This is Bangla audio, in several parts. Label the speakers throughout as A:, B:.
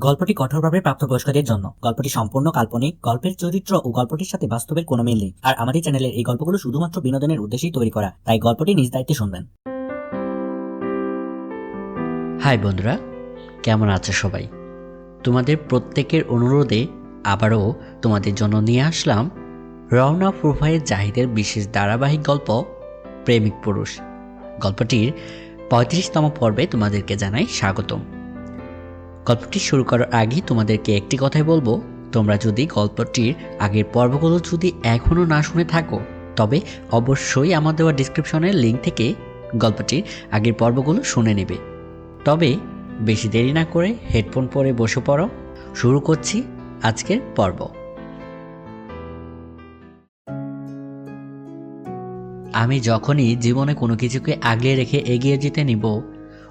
A: গল্পটি কঠোরভাবে প্রাপ্তবয়স্কদের জন্য। গল্পটি সম্পূর্ণ কাল্পনিক, গল্পের চরিত্র ও গল্পটির সাথে বাস্তবের কোনো মিল নেই। আর আমাদের চ্যানেলের এই গল্পগুলো শুধুমাত্র বিনোদনের উদ্দেশ্যেই তৈরি করা, তাই গল্পটি নিজ দায়িত্বে শুনবেন।
B: হাই বন্ধুরা, কেমন আছে সবাই? তোমাদের প্রত্যেকের অনুরোধে আবারও তোমাদের জন্য নিয়ে আসলাম রওনা প্রোফাইল জাহিদের বিশেষ ধারাবাহিক গল্প, প্রেমিক পুরুষ। গল্পটির পঁয়ত্রিশতম পর্বে তোমাদেরকে জানাই স্বাগতম। গল্পটি শুরু করার আগে তোমাদেরকে একটি কথাই বলব। তোমরা যদি গল্পটির আগের পর্বগুলো যদি এখনও না শুনে থাকো, তবে অবশ্যই আমার দেওয়া ডিসক্রিপশনের লিঙ্ক থেকে গল্পটির আগের পর্বগুলো শুনে নেবে। তবে বেশি দেরি না করে হেডফোন পরে বসে পড়ো। শুরু করছি আজকের পর্ব। আমি যখনই জীবনে কোনো কিছুকে আগলে রেখে এগিয়ে যেতে নিব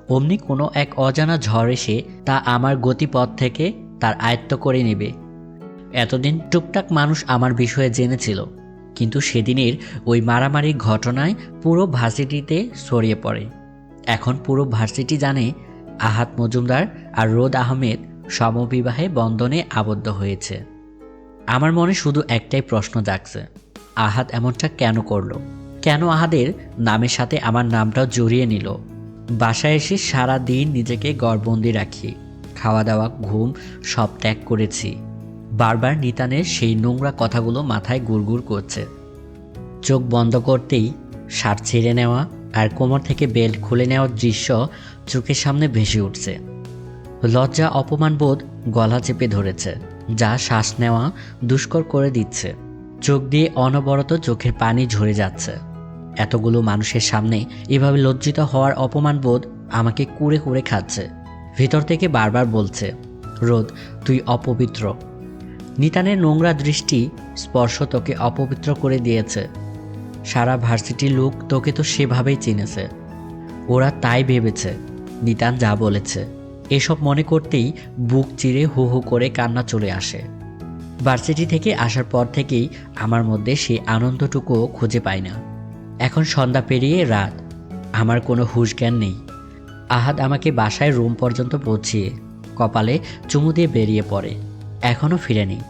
B: অমনি কোনো এক অজানা ঝড় এসে তা আমার গতিপথ থেকে তার আয়ত্ত করে নেবে। এতদিন টুকটাক মানুষ আমার বিষয়ে জেনেছিল, কিন্তু সেদিনের ওই মারামারির ঘটনায় পুরো ভার্সিটিতে ছড়িয়ে পড়ে। এখন পুরো ভার্সিটি জানে আহাত মজুমদার আর রোদ আহমেদ সমবিবাহে বন্ধনে আবদ্ধ হয়েছে। আমার মনে শুধু একটাই প্রশ্ন জাগছে, আহাত এমনটা কেন করল? কেন আহাদের নামের সাথে আমার নামটাও জড়িয়ে নিল? বাসায় এসে সারা দিন নিজেকে গড়বন্দি রাখি। খাওয়া দাওয়া ঘুম সব ত্যাগ করেছি। বারবার নিতানের সেই নোংরা কথাগুলো মাথায় গুড়গুড় করছে। চোখ বন্ধ করতেই শার্ট ছেড়ে নেওয়া আর কোমর থেকে বেল্ট খুলে নেওয়ার দৃশ্য চোখের সামনে ভেসে উঠছে। লজ্জা অপমানবোধ গলা চেপে ধরেছে, যা শ্বাস নেওয়া দুষ্কর করে দিচ্ছে। চোখ দিয়ে অনবরত চোখের পানি ঝরে যাচ্ছে। এতগুলো মানুষের সামনে এভাবে লজ্জিত হওয়ার অপমানবোধ আমাকে কুড়ে কুড়ে খাচ্ছে। ভিতর থেকে বারবার বলছে, রোদ, তুই অপবিত্র। নিতানের নোংরা দৃষ্টি স্পর্শ তোকে অপবিত্র করে দিয়েছে। সারা ভার্সিটির লোক তোকে তো সেভাবেই চিনেছে। ওরা তাই ভেবেছে, নিতান যা বলেছে। এসব মনে করতেই বুক চিরে হু হু করে কান্না চলে আসে। ভার্সিটি থেকে আসার পর থেকেই আমার মধ্যে সেই আনন্দটুকুও খুঁজে পাই না। এখন সন্ধ্যা পেরিয়ে রাত। আমার কোনো হুশ জ্ঞান নেই। আহাদ আমাকে বাসায় রুম পর্যন্ত পৌঁছিয়ে কপালে চুমু দিয়ে বেরিয়ে পড়ে। এখনও ফিরেনি।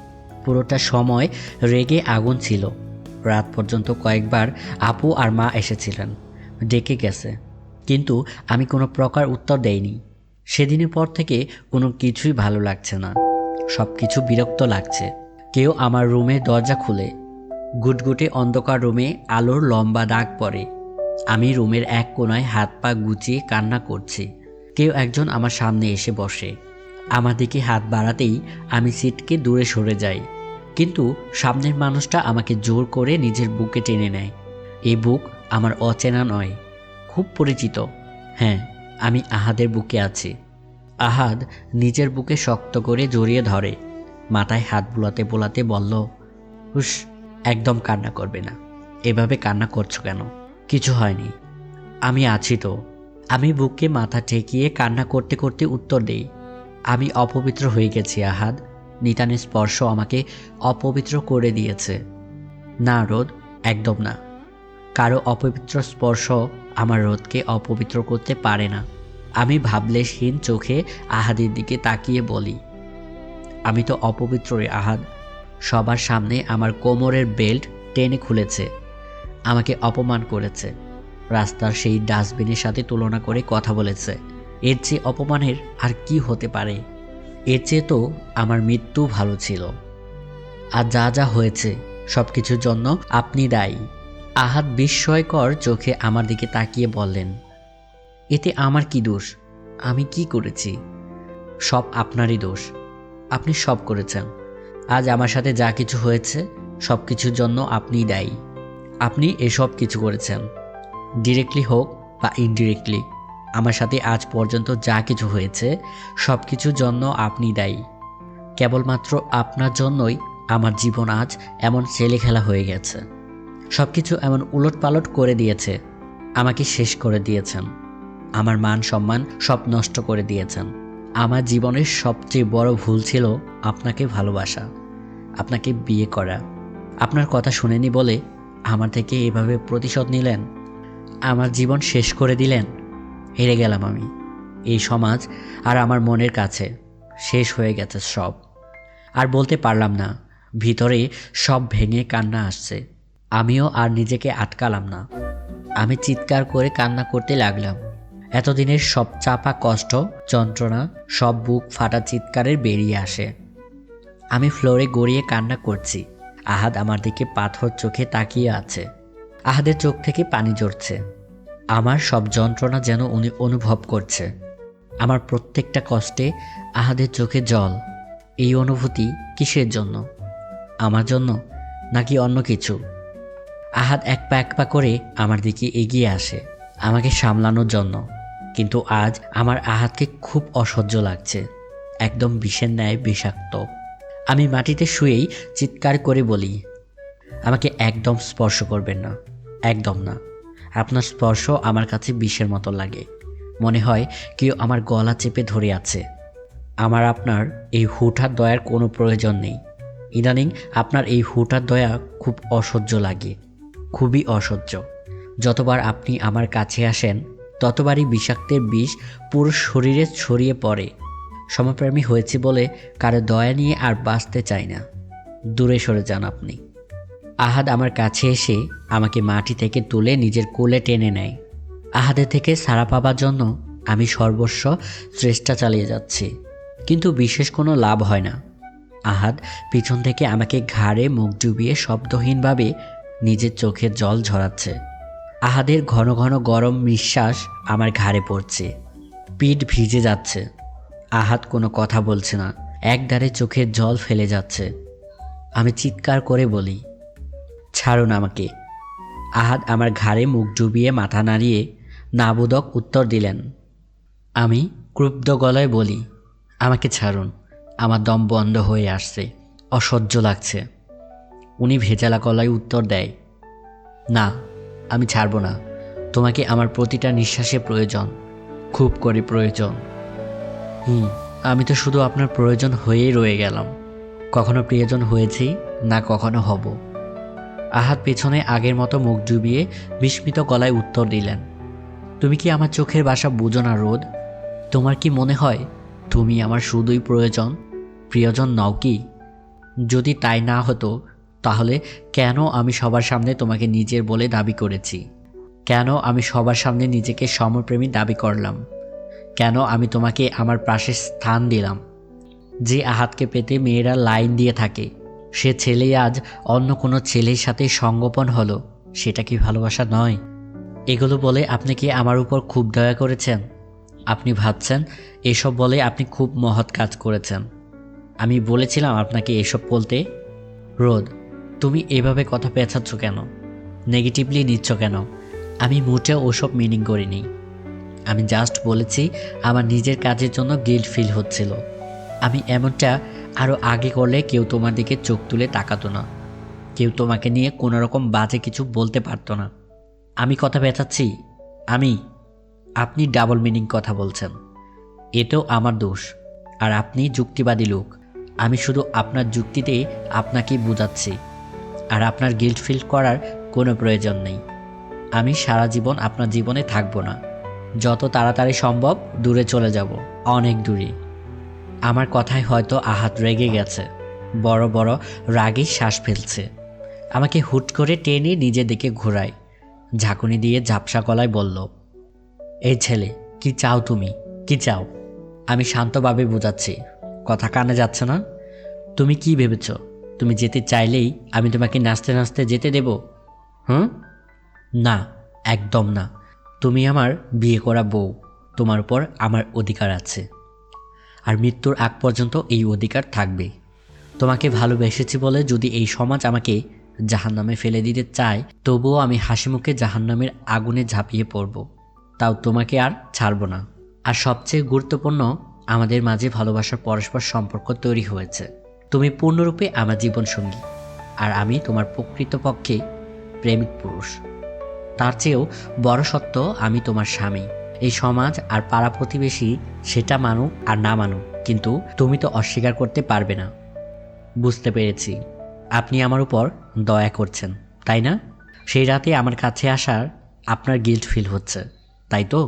B: পুরোটা সময় রেগে আগুন ছিল। রাত পর্যন্ত কয়েকবার আপু আর মা এসেছিলেন। ডেকে গেছে। কিন্তু আমি কোনো প্রকার উত্তর দেইনি। সেদিনের পর থেকে কোনো কিছুই ভালো লাগছে না। সব কিছু বিরক্ত লাগছে। কেউ আমার রুমে দরজা খুলে গুটগুটে অন্ধকার রুমে আলোর লম্বা দাগ পড়ে। আমি রুমের এক কোনায় হাত পা গুছিয়ে কান্না করছি। কেউ একজন আমার সামনে এসে বসে। আমার দিকে হাত বাড়াতেই আমি সিটকে দূরে সরে যাই। কিন্তু সামনের মানুষটা আমাকে জোর করে নিজের বুকে টেনে নেয়। এই বুক আমার অচেনা নয়, খুব পরিচিত। হ্যাঁ আমি আহাদের বুকে আছি। আহাদ নিজের বুকে শক্ত করে জড়িয়ে ধরে। মাথায় হাত বুলাতে বোলাতে বলল হুস একদম কান্না করবে না। এভাবে কান্না করছ কেন? কিছু হয়নি। আমি আছি তো। আমি বুককে মাথা ঠেকিয়ে কান্না করতে করতে উত্তর দেই। আমি অপবিত্র হয়ে গেছি, আহাদ। নিতানের স্পর্শ আমাকে অপবিত্র করে দিয়েছে। না, রোদ, একদম না। কারও অপবিত্র স্পর্শ আমার রোদকে অপবিত্র করতে পারে না। আমি ভাবলেশহীন চোখে আহাদের দিকে তাকিয়ে বলি, আমি তো অপবিত্রই আহাদ। সবার সামনে আমার কোমরের বেল্ট টেনে খুলেছে, আমাকে অপমান করেছে। রাস্তার সেই ডাস্টবিনের সাথে তুলনা করে কথা বলেছে, এর চেয়ে অপমানের আর কি হতে পারে? এর চেয়ে তো আমার মৃত্যু ভালো ছিল। আর যা যা হয়েছে সব কিছুর জন্য আপনি দায়ী। আহাত বিস্ময়কর চোখে আমার দিকে তাকিয়ে বললেন, এতে আমার কি দোষ? আমি কি করেছি? সব আপনারই দোষ। আপনি সব করেছেন। আজ আমার সাথে যা কিছু হয়েছে, সব কিছুর জন্য আপনিই দায়ী। আপনি এসব কিছু করেছেন। ডিরেক্টলি হোক বা ইনডিরেক্টলি আমার সাথে আজ পর্যন্ত যা কিছু হয়েছে, সব কিছুর জন্য আপনি দায়ী। কেবলমাত্র আপনার জন্যই আমার জীবন আজ এমন ছেলে খেলা হয়ে গেছে। সব কিছু এমন উলট পালট করে দিয়েছে, আমাকে শেষ করে দিয়েছেন। আমার মান সম্মান সব নষ্ট করে দিয়েছেন। আমার জীবনের সবচেয়ে বড় ভুল ছিল আপনাকে ভালোবাসা। আপনাকে বিয়ে করা। আপনার কথা শুনেনি বলে আমার থেকে এভাবে প্রতিশোধ নিলেন? আমার জীবন শেষ করে দিলেন? হেরে গেলাম আমি। এই সমাজ আর আমার মনের কাছে শেষ হয়ে গেছে সব। আর বলতে পারলাম না, ভিতরে সব ভেঙে কান্না আসছে। আমিও আর নিজেকে আটকালাম না। আমি চিৎকার করে কান্না করতে লাগলাম। এতদিনের সব চাপা কষ্ট, যন্ত্রণা, সব বুক ফাটা চিৎকারের বেরিয়ে আসে। আমি ফ্লোরে গড়িয়ে কান্না করছি। আহাদ আমার দিকে পাথর চোখে তাকিয়ে আছে। আহাদের চোখ থেকে পানি ঝরছে। আমার সব যন্ত্রণা যেন উনি অনুভব করছে। আমার প্রত্যেকটা কষ্টে আহাদের চোখে জল। এই অনুভূতি কিসের জন্য? আমার জন্য? নাকি অন্য কিছু? আহাদ এক পা এক পা করে আমার দিকে এগিয়ে আসে, আমাকে সামলানোর জন্য। কিন্তু আজ আমার আহাতকে খুব অসহ্য লাগছে। একদম বিষের ন্যায় বিষাক্ত। আমি মাটিতে শুয়েই চিৎকার করে বলি, আমাকে একদম স্পর্শ করবেন না, একদম না। আপনার স্পর্শ আমার কাছে বিষের মতো লাগে। মনে হয় কেউ আমার গলা চেপে ধরে আছে। আমার আপনার এই হুঠার দয়ার কোনো প্রয়োজন নেই। ইদানিং আপনার এই হুঠার দয়া খুব অসহ্য লাগে, খুবই অসহ্য। যতবার আপনি আমার কাছে আসেন, ততবারই বিষাক্তের বিষ পুরো শরীরে ছড়িয়ে পড়ে। সমপ্রেমী হয়েছি বলে কারও দয়া নিয়ে আর বাঁচতে চাই না। দূরে সরে যান আপনি। আহাদ আমার কাছে এসে আমাকে মাটি থেকে তুলে নিজের কোলে টেনে নেয়। আহাদের থেকে সাড়া পাবার জন্য আমি সর্বস্ব চেষ্টা চালিয়ে যাচ্ছি। কিন্তু বিশেষ কোনো লাভ হয় না। আহাদ পিছন থেকে আমাকে ঘাড়ে মুখ ডুবিয়ে শব্দহীনভাবে নিজের চোখের জল ঝরাচ্ছে। আহাদের ঘন ঘন গরম নিঃশ্বাস আমার ঘাড়ে পড়ছে। পিঠ ভিজে যাচ্ছে। আহাদ কোনো কথা বলছে না। একদারে চোখের জল ফেলে যাচ্ছে। আমি চিৎকার করে বলি, ছাড়ুন আমাকে। আহাত আমার ঘাড়ে মুখ ডুবিয়ে মাথা নাড়িয়ে নাবুদক উত্তর দিলেন, আমি ক্রুব্ধ গলায় বলি, আমাকে ছাড়ুন। আমার দম বন্ধ হয়ে আসছে, অসহ্য লাগছে। উনি ভেজালা গলায় উত্তর দেয়, না, আমি ছাড়ব না। তোমাকে আমার প্রতিটা নিঃশ্বাসে প্রয়োজন, খুব করে প্রয়োজন। হুম। আমি তো শুধু আপনার প্রয়োজন হয়েই রয়ে গেলাম। কখনো প্রিয়জন হয়েছি, না কখনো হব। আহাত পেছনে আগের মতো মুখ ডুবিয়ে বিস্মিত গলায় উত্তর দিলেন, তুমি কি আমার চোখের বাসা বুঝো না, রোদ? তোমার কি মনে হয় তুমি আমার শুধুই প্রয়োজন? প্রিয়জন নও কি? যদি তাই না হতো, তাহলে কেন আমি সবার সামনে তোমাকে নিজের বলে দাবি করেছি? কেন আমি সবার সামনে নিজেকে সমপ্রেমী দাবি করলাম? কেন আমি তোমাকে আমার পাশে স্থান দিলাম? যে আহাতকে পেতে মেয়েরা লাইন দিয়ে থাকে। সে ছেলে আজ অন্য কোনো ছেলের সাথে সঙ্গোপন হলো, সেটা কি ভালোবাসা নয়? এগুলো বলে আপনি কি আমার উপর খুব দয়া করেছেন? আপনি ভাবছেন, এসব বলে আপনি খুব মহৎ কাজ করেছেন। আমি বলেছিলাম আপনাকে এসব বলতে। রোদ, তুমি এভাবে কথা পেঁচাচ্ছ কেন? নেগেটিভলি নিচ্ছ কেন? আমি মোটেও ওসব মিনিং করিনি। আমি জাস্ট বলেছি, আমার নিজের কাজের জন্য গিল্ড ফিল হচ্ছিল। আমি এমনটা আরও আগে করলে কেউ তোমার দিকে চোখ তুলে তাকাতো না। কেউ তোমাকে নিয়ে কোনো রকম বাজে কিছু বলতে পারতো না। আমি কথা পেঁচাচ্ছি আমি, আপনি ডাবল মিনিং কথা বলছেন। এটাও আমার দোষ। আর আপনি যুক্তিবাদী লোক। আমি শুধু আপনার যুক্তিতে আপনাকে বোঝাচ্ছি। আর আপনার গিল্ট ফিল করার কোনো প্রয়োজন নেই। আমি সারা জীবন আপনার জীবনে থাকব না। যত তাড়াতাড়ি সম্ভব দূরে চলে যাব, অনেক দূরে আমার কথায় হয়তো আহাত রেগে গেছে, বড় বড় রাগে শ্বাস ফেলছে। আমাকে হুট করে টেনে নিজের দিকে ঘোরায়, ঝাঁকুনি দিয়ে ঝাপসা গলায় বলল, এই ছেলে, কি চাও তুমি? কি চাও? আমি শান্তভাবে বোঝাচ্ছি, কথা কানে যাচ্ছে না। তুমি কি ভেবেছ? তুমি যেতে চাইলেই আমি তোমাকে নাচতে নাচতে যেতে দেব? হুম? না, একদম না। তুমি আমার বিয়ে করা বউ। তোমার উপর আমার অধিকার আছে। আর মৃত্যুর আগ পর্যন্ত এই অধিকার থাকবে। তোমাকে ভালোবেসেছি বলে যদি এই সমাজ আমাকে জাহান্নামে ফেলে দিতে চায়, তবুও আমি হাসি মুখে জাহান্নামের আগুনে ঝাঁপিয়ে পড়ব। তাও তোমাকে আর ছাড়ব না। আর সবচেয়ে গুরুত্বপূর্ণ, আমাদের মাঝে ভালোবাসার পরস্পর সম্পর্ক তৈরি হয়েছে। তুমি পূর্ণরূপে আমার জীবনসঙ্গী। আর আমি তোমার প্রকৃতপক্ষে প্রেমিক পুরুষ। তার চেয়েও বড় সত্য, আমি তোমার স্বামী। এই সমাজ আর পাড়া প্রতিবেশী, সেটা মানুক আর না মানুক কিন্তু তুমি তো অস্বীকার করতে পারবে না। বুঝতে পেরেছি। আপনি আমার উপর দয়া করছেন, তাই না? সেই রাতে আমার কাছে আসার আপনার গিল্ট ফিল হচ্ছে, তাই তো?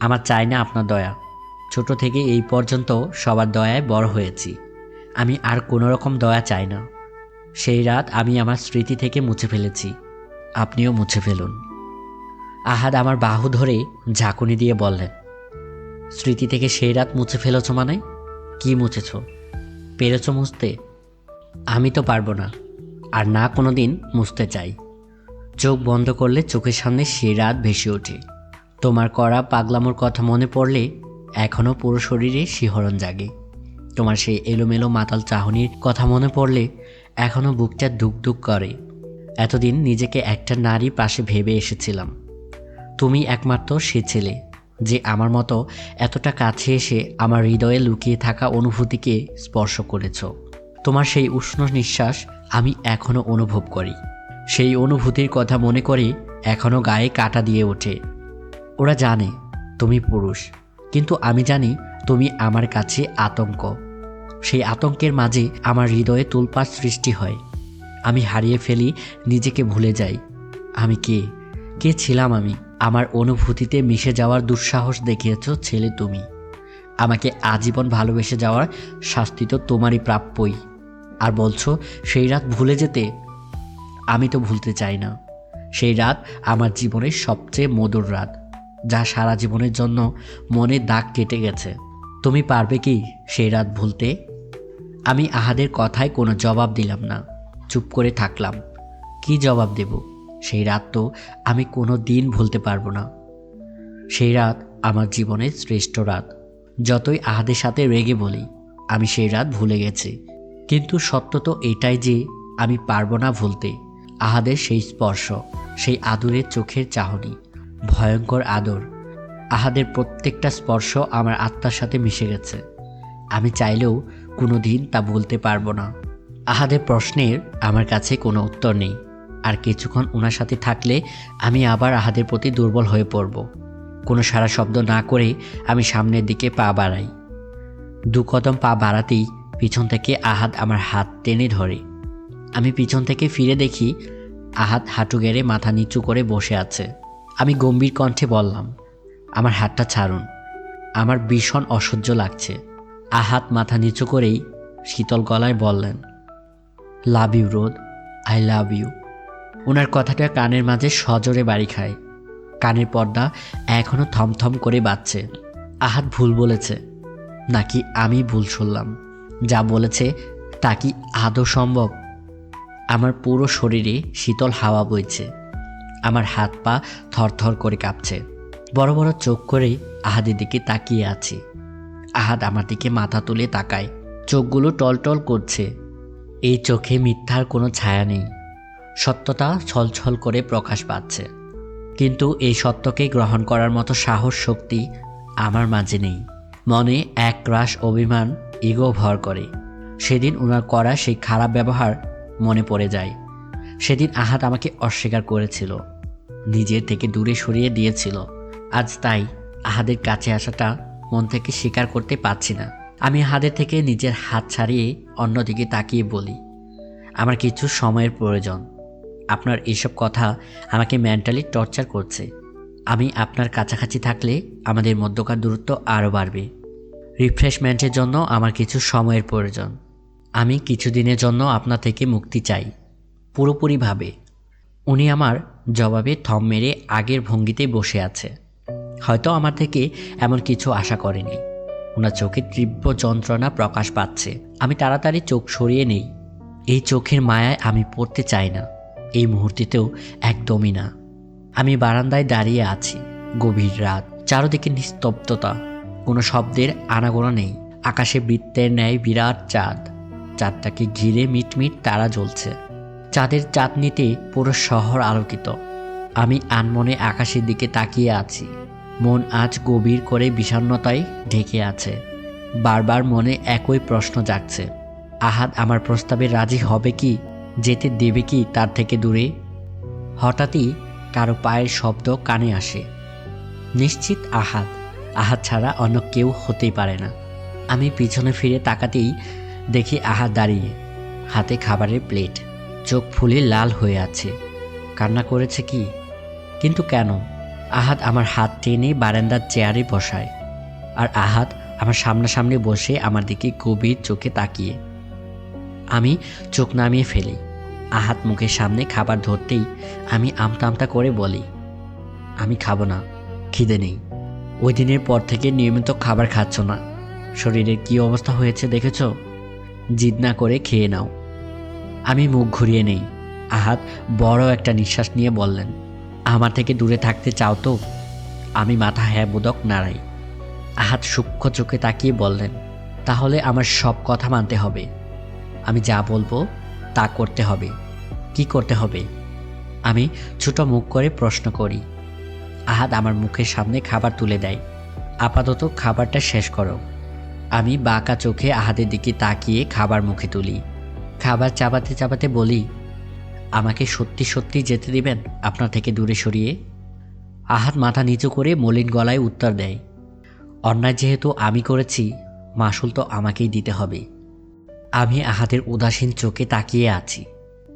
B: আমার চাই না আপনার দয়া। ছোট থেকে এই পর্যন্ত সবার দয়ায় বড় হয়েছি। আমি আর কোনো রকম দয়া চাই না। সেই রাত আমি আমার স্মৃতি থেকে মুছে ফেলেছি। আপনিও মুছে ফেলুন। আহাদ আমার বাহু ধরে ঝাঁকুনি দিয়ে বললেন, স্মৃতি থেকে সেই রাত মুছে ফেলেছ মানে? কি মুছেছ? পেরেছ মুছতে? আমি তো পারব না, আর না কোনো দিন মুছতে চাই। চোখ বন্ধ করলে চোখের সামনে সেই রাত ভেসে ওঠে। তোমার করা পাগলামোর কথা মনে পড়লে এখনও পুরো শরীরে শিহরণ জাগে। তোমার সেই এলোমেলো মাতাল চাহনির কথা মনে পড়লে এখনও বুকটা দুক দুক করে। এতদিন নিজেকে একটা নারী পাশে ভেবে এসেছিলাম। তুমি একমাত্র সে ছেলে, যে আমার মতো এতটা কাছে এসে আমার হৃদয়ে লুকিয়ে থাকা অনুভূতিকে স্পর্শ করেছ। তোমার সেই উষ্ণ নিঃশ্বাস আমি এখনও অনুভব করি। সেই অনুভূতির কথা মনে করে এখনও গায়ে কাটা দিয়ে ওঠে। ওরা জানে তুমি পুরুষ, কিন্তু আমি জানি তুমি আমার কাছে আতঙ্ক। সেই আতঙ্কের মাঝে আমার হৃদয়ে তুলপাত সৃষ্টি হয়। আমি হারিয়ে ফেলি, নিজেকে ভুলে যাই। আমি কে? কে ছিলাম আমি? আমার অনুভূতিতে মিশে যাওয়ার দুঃসাহস দেখিয়েছ ছেলে তুমি। আমাকে আজীবন ভালোবেসে যাওয়ার শাস্তি তো তোমারই প্রাপ্যই। আর বলছো, সেই রাত ভুলে যেতে? আমি তো ভুলতে চাই না। সেই রাত আমার জীবনের সবচেয়ে মধুর রাত, যা সারা জীবনের জন্য মনে দাগ কেটে গেছে। তুমি পারবে কি সেই রাত ভুলতে? আমি আহাদের কথায় কোনো জবাব দিলাম না। চুপ করে থাকলাম। কি জবাব দেব? সেই রাত তো আমি কোনো দিন ভুলতে পারব না। সেই রাত আমার জীবনের শ্রেষ্ঠ রাত। যতই আহাদের সাথে রেগে বলি, আমি সেই রাত ভুলে গেছি। কিন্তু সত্য তো এটাই যে, আমি পারব না ভুলতে। আহাদের সেই স্পর্শ, সেই আদরের চোখের চাহনি, ভয়ঙ্কর আদর। আহাদের প্রত্যেকটা স্পর্শ আমার আত্মার সাথে মিশে গেছে। আমি চাইলেও কোনো দিন তা বলতে পারব না। আহাদের প্রশ্নের আমার কাছে কোনো উত্তর নেই। আর কিছুক্ষণ ওনার সাথে থাকলে আমি আবার আহাদের প্রতি দুর্বল হয়ে পড়ব। কোনো সারা শব্দ না করে আমি সামনের দিকে পা বাড়াই। দু কদম পা বাড়াতেই পিছন থেকে আহাত আমার হাত টেনে ধরে। আমি পিছন থেকে ফিরে দেখি আহাত হাঁটু গেড়ে মাথা নিচু করে বসে আছে। আমি গম্ভীর কণ্ঠে বললাম, আমার হাতটা ছাড়ুন। আমার ভীষণ অসহ্য লাগছে। আহাত মাথা নিচু করেই শীতল গলায় বললেন লাভ ইউ রোদ আই লাভ ইউ ওনার কথাটা কানের মাঝে সজোরে বাড়ি খায়। কানের পর্দা এখনও থমথম করে বাজছে। আহাত ভুল বলেছে। নাকি আমি ভুল শুনলাম। যা বলেছে তা কি আদৌ সম্ভব? আমার পুরো শরীরে শীতল হাওয়া বইছে। আমার হাত পা থরথর করে কাঁপছে। বড় বড় চোখ করে আহাদের দিকে তাকিয়ে আছি। আহাদ আমার দিকে মাথা তুলে তাকায়। চোখগুলো টলটল করছে। এই চোখে মিথ্যার কোনো ছায়া নেই। সত্যতা ছলছল করে প্রকাশ পাচ্ছে। কিন্তু এই সত্যকে গ্রহণ করার মতো সাহস শক্তি আমার মাঝে নেই। মনে এক রাস অভিমান, ইগো ভর করে। সেদিন ওনার করা সেই খারাপ ব্যবহার মনে পড়ে যায়। সেদিন আহাত আমাকে অস্বীকার করেছিল। নিজের থেকে দূরে সরিয়ে দিয়েছিল। আজ তাই আহাদের কাছে আসাটা মন থেকে স্বীকার করতে পারছি না। আমি আহাদের থেকে নিজের হাত ছাড়িয়ে অন্যদিকে তাকিয়ে বলি, আমার কিছু সময়ের প্রয়োজন। আপনার এসব কথা আমাকে মেন্টালি টর্চার করছে। আমি আপনার কাছাকাছি থাকলে আমাদের মধ্যকার দূরত্ব আরও বাড়বে। রিফ্রেশমেন্টের জন্য আমার কিছু সময়ের প্রয়োজন। আমি কিছুদিনের জন্য আপনা থেকে মুক্তি চাই। পুরোপুরিভাবে। উনি আমার জবাবে থম মেরে আগের ভঙ্গিতে বসে আছে। হয়তো আমার থেকে এমন কিছু আশা করেনি। ওনার চোখে তীব্র যন্ত্রণা প্রকাশ পাচ্ছে। আমি তাড়াতাড়ি চোখ সরিয়ে নেই। এই চোখের মায়ায় আমি পড়তে চাই না। এই মুহূর্তেতেও একদমই না। আমি বারান্দায় দাঁড়িয়ে আছি, গভীর রাত, চারদিকে নিস্তব্ধতা। কোনো শব্দের আনাগোনা নেই, আকাশে বৃত্তের ন্যায় বিরাট চাঁদ। চাঁদটাকে ঘিরে মিটমিট তারা জ্বলছে। চাঁদের চাঁদনিতে পুরো শহর আলোকিত। আমি আনমনে আকাশের দিকে তাকিয়ে আছি। মন আজ গভীর করে বিষণ্ণতায় ঢেকে আছে। বারবার মনে একই প্রশ্ন জাগছে। আহাদ আমার প্রস্তাবে রাজি হবে কি? যেতে দেবে কি তার থেকে দূরে? হঠাৎই কারও পায়ের শব্দ কানে আসে। নিশ্চিত আহাত আহাত ছাড়া অন্য কেউ হতেই পারে না। আমি পিছনে ফিরে তাকাতেই দেখি আহাদ দাঁড়িয়ে, হাতে খাবারের প্লেট। চোখ ফুলে লাল হয়ে আছে। কান্না করেছে কি? কিন্তু কেন? আহাত আমার হাত টেনে বারান্দার চেয়ারে বসায়। আর আহাত আমার সামনাসামনি বসে আমার দিকে গভীর চোখে তাকিয়ে। আমি চোখ নামিয়ে ফেলি। আহাত মুখের সামনে খাবার ধরতেই আমি আমতা আমতা করে বলি, আমি খাব না, খিদে নেই। ওই দিনের পর থেকে নিয়মিত খাবার খাচ্ছ না। শরীরের কী অবস্থা হয়েছে দেখেছ? জিদ না করে খেয়ে নাও। আমি মুখ ঘুরিয়ে নেই। আহাত বড় একটা নিঃশ্বাস নিয়ে বললেন, আমার থেকে দূরে থাকতে চাও তো? আমি মাথা হ্যাঁ বোধক নাড়াই। আহাত সূক্ষ্ম চোখে তাকিয়ে বললেন, তাহলে আমার সব কথা মানতে হবে। আমি যা বলব তা করতে হবে। কি করতে হবে? আমি ছোট মুখ করে প্রশ্ন করি। আহাদ আমার মুখের সামনে খাবার তুলে দেয়। আপাতত খাবারটা শেষ করো। আমি বাঁকা চোখে আহাদের দিকে তাকিয়ে খাবার মুখে তুলি। খাবার চাবাতে চাবাতে বলি, আমাকে সত্যি সত্যি যেতে দিবেন আপনার থেকে দূরে সরিয়ে? আহাত মাথা নিচু করে মলিন গলায় উত্তর দেয়, অন্যায় যেহেতু আমি করেছি, মাসুল তো আমাকেই দিতে হবে। আমি আহাদের উদাসীন চোখে তাকিয়ে আছি।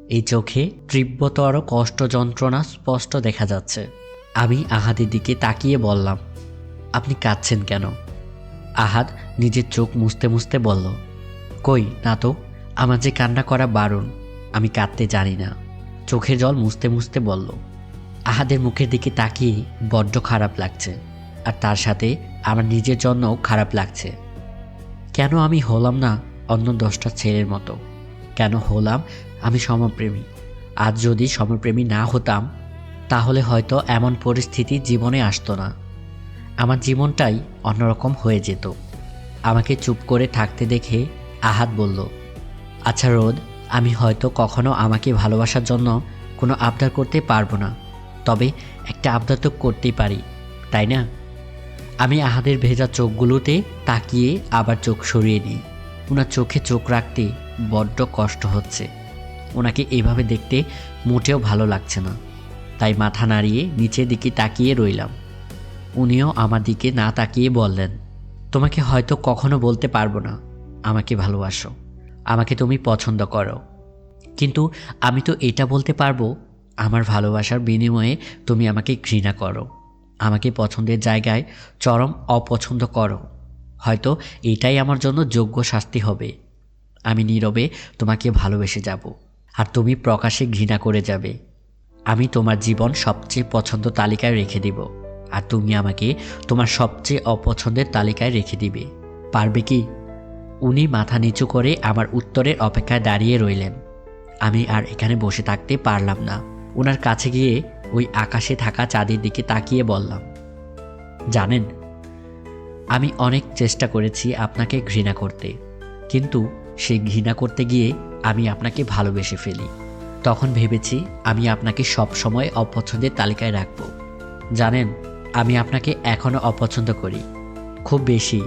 B: এই চোখে তীব্রতর কষ্ট যন্ত্রণা স্পষ্ট দেখা যাচ্ছে। আমি আহাদের দিকে তাকিয়ে বললাম, আপনি কাঁদছেন কেন? আহাদ নিজের চোখ মুছতে মুছতে বলল, কই, না তো, আমার যে কান্না করা বারণ, আমি কাঁদতে জানি না। চোখের জল মুছতে মুছতে বলল, আহাদের মুখের দিকে তাকিয়ে বড্ড খারাপ লাগছে, আর তার সাথে আমার নিজের জন্যও খারাপ লাগছে। কেন আমি হলাম না অন্য দশটা ছেলের মতো। কেন হলাম? আমি সমপ্রেমী। আজ যদি সমপ্রেমী না হতাম, তাহলে হয়তো এমন পরিস্থিতি জীবনে আসতো না। আমার জীবনটাই অন্যরকম হয়ে যেত। আমাকে চুপ করে থাকতে দেখে আহাত বলল আচ্ছা রোদ, আমি হয়তো কখনো আমাকে ভালোবাসার জন্য কোনো আবদার করতে পারব না। তবে একটা আবদার তো করতেই পারি, তাই না? আমি আহাদের ভেজা চোখগুলোতে তাকিয়ে আবার চোখ সরিয়ে নিই। ওনার চোখে চোখ রাখতে বড্ড কষ্ট হচ্ছে। ওনাকে এভাবে দেখতে মোটেও ভালো লাগছে না। তাই মাথা নাড়িয়ে নিচের দিকে তাকিয়ে রইলাম। উনিও আমার দিকে না তাকিয়ে বললেন, তোমাকে হয়তো কখনো বলতে পারব না। আমাকে ভালোবাসো। আমাকে তুমি পছন্দ করো। কিন্তু আমি তো এটা বলতে পারব, আমার ভালোবাসার বিনিময়ে তুমি আমাকে ঘৃণা করো। আমাকে পছন্দের জায়গায় চরম অপছন্দ করো। হয়তো এটাই আমার জন্য যোগ্য শাস্তি হবে। আমি নীরবে তোমাকে ভালোবেসে যাব, আর তুমি প্রকাশে ঘৃণা করে যাবে। আমি তোমার জীবন সবচেয়ে পছন্দ তালিকায় রেখে দিব, আর তুমি আমাকে তোমার সবচেয়ে অপছন্দের তালিকায় রেখে দিবে। পারবে কি? উনি মাথা নিচু করে আমার উত্তরের অপেক্ষায় দাঁড়িয়ে রইলেন। আমি আর এখানে বসে থাকতে পারলাম না। ওনার কাছে গিয়ে ওই আকাশে থাকা চাঁদের দিকে তাকিয়ে বললাম, জানেন আমি অনেক চেষ্টা করেছি আপনাকে ঘৃণা করতে, কিন্তু সেই ঘৃণা করতে গিয়ে আমি আপনাকে ভালোবেসে ফেলি। তখন ভেবেছি আমি আপনাকে সব সময় অপছন্দের তালিকায় রাখব। জানেন, আমি আপনাকে এখনও অপছন্দ করি, খুব বেশি।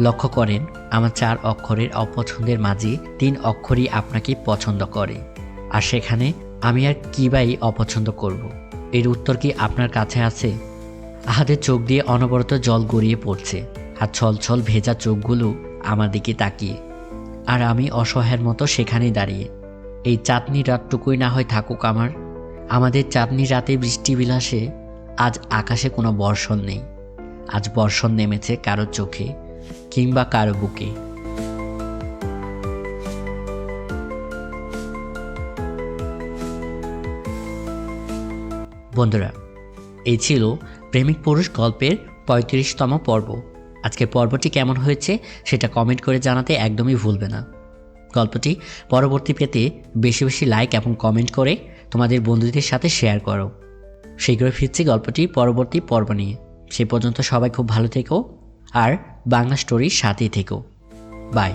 B: লক্ষ্য করেন, আমার চার অক্ষরের অপছন্দের মাঝে তিন অক্ষরই আপনাকে পছন্দ করে, আর সেখানে আমি আর কিবাই অপছন্দ করব। এর উত্তর কি আপনার কাছে আছে? আহাদের চোখ দিয়ে অনবরত জল গড়িয়ে পড়ছে আর ছলছল ভেজা চোখগুলো আমার দিকে তাকিয়ে। আর আমি অসহায়ের মতো সেখানেই দাঁড়িয়ে। এই চাঁদনি রাতটুকুই না হয় থাকুক আমার। আমাদের চাঁদনি রাতে বৃষ্টি বিলাসে আজ আকাশে কোনো বর্ষণ নেই। আজ বর্ষণ নেমেছে কারও চোখে কিংবা কারও বুকে। বন্ধুরা, এই ছিল প্রেমিক পুরুষ গল্পের পঁয়ত্রিশতম পর্ব। আজকের পর্বটি কেমন হয়েছে সেটা কমেন্ট করে জানাতে একদমই ভুলবে না। গল্পটি পরবর্তী পেতে বেশি বেশি লাইক এবং কমেন্ট করে তোমাদের বন্ধুদের সাথে শেয়ার করো। শীঘ্রই ফিরছি গল্পটি পরবর্তী পর্ব নিয়ে। সে পর্যন্ত সবাই খুব ভালো থেকো আর বাংলা স্টোরির সাথেই থেকো। বাই